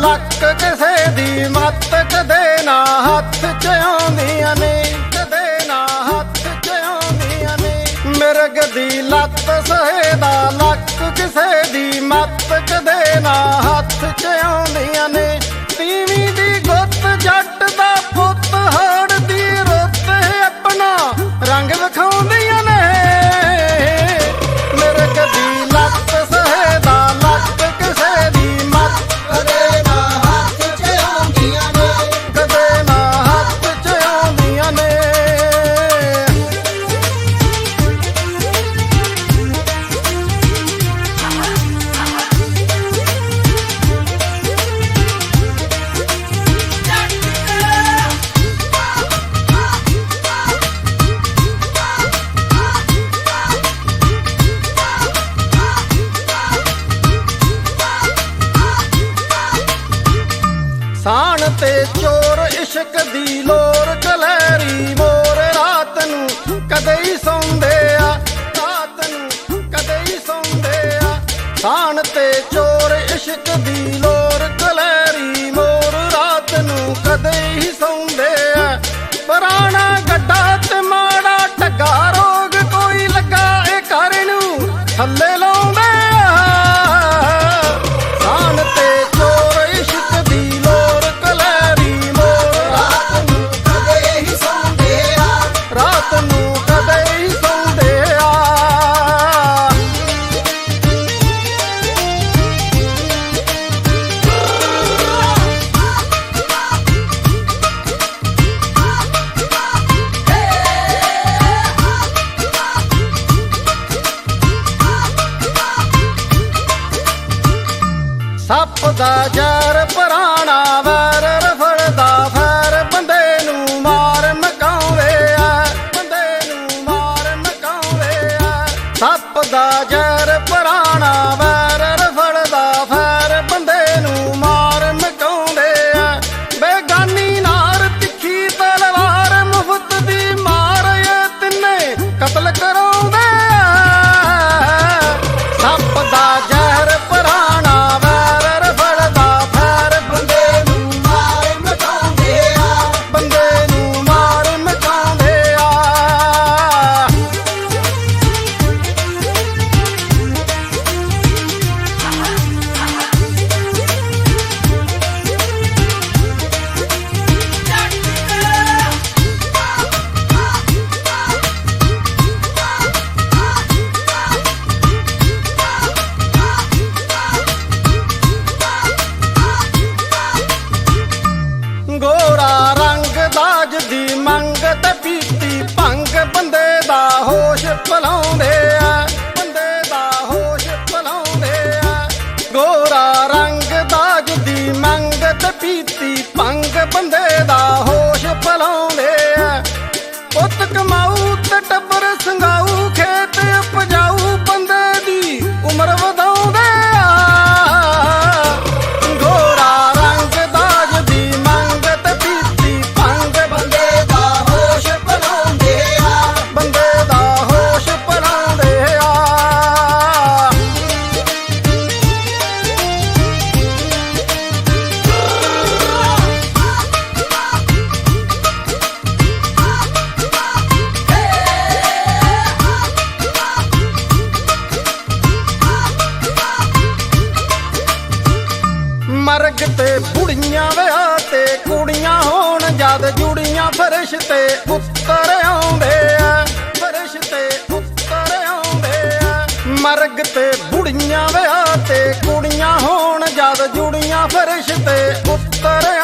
ਲੱਕ ਕਿਸੇ ਦੀ ਮੱਤ ਕਦੇ ਨਾ ਹੱਥ ਚ ਆਉਂਦੀਆਂ ਨੇ ਕਦੇ ਨਾ ਹੱਥ ਚ ਆਉਂਦੀਆਂ ਨੇ। ਮਿਰਗ ਦੀ ਲੱਤ ਸਹੇ ਦਾ ਲੱਕ ਕਿਸੇ ਦੀ ਮੱਤ ਕਦੇ ਨਾ ਹੱਥ ਚ ਆਉਂਦੀਆਂ ਨੇ। ਤੀਵੀਂ ਸਾਣ ਤੇ ਚੋਰ ਇਸ਼ਕ ਦੀ ਲੋਰ ਕਲੈਰੀ ਮੋਰ, ਰਾਤ ਨੂੰ ਕਦੇ ਹੀ ਸੌਂਦੇ ਆ, ਰਾਤ ਨੂੰ ਕਦੇ ਹੀ ਸੌਂਦੇ ਆ। ਸਾਣ ਤੇ ਚੋਰ ਇਸ਼ਕ ਦੀ ਲੋਰ ਕਲੈਰੀ ਮੋਰ, ਰਾਤ ਨੂੰ ਕਦੇ ਹੀ ਸੌਂਦੇ ਸੱਪ ਦਾ ਜ਼ਰ ਪੁਰਾਣਾ ਵੈਰ ਰਫੜਦਾ ਫੈਰ, ਬੰਦੇ ਨੂੰ ਮਾਰ ਮਕਾਉਂਦੇ ਆ। ਬੰਦੇ ਨੂੰ ਮਾਰ ਮਕਾਉਂਦੇ ਆ। ਸੱਪ ਦਾ ਜ਼ਰ ਪੁਰਾਣਾ ਵੈਰ ਰਫੜਦਾ ਫੈਰ, ਬੰਦੇ ਨੂੰ ਮਾਰ ਮਕਾਉਂਦੇ ਆ। ਬੇਗਾਨੀ ਨਾਰ, ਤਿੱਖੀ ਤਲਵਾਰ, ਮੁਫਤ ਦੀ ਮਾਰ ਇਹ ਤਿੰਨੇ ਕਤਲ ਕਰਾਉਂਦੇ ਆ। ਸੱਪ ਦਾ ਜ਼ਹਿਰ ਤੇ ਭੰਗ ਬੰਦੇ ਦਾ ਹੋਸ਼ ਭਲਾਉਂਦੇ ਆ। ਫਰਸ਼ ਤੇ ਉੱਤਰ ਆਉਂਦੇ ਆ ਫਰਸ਼ ਤੇ ਉੱਤਰ ਆਉਂਦੇ ਆ। ਮਰਗ ਤੇ ਬੁੜੀਆਂ ਵਿਆਹ ਤੇ ਕੁੜੀਆਂ ਹੋਣ, ਜਦ ਜੁੜੀਆਂ ਫਰਸ਼ ਤੇ ਉੱਤਰ ਆਉਂਦੇ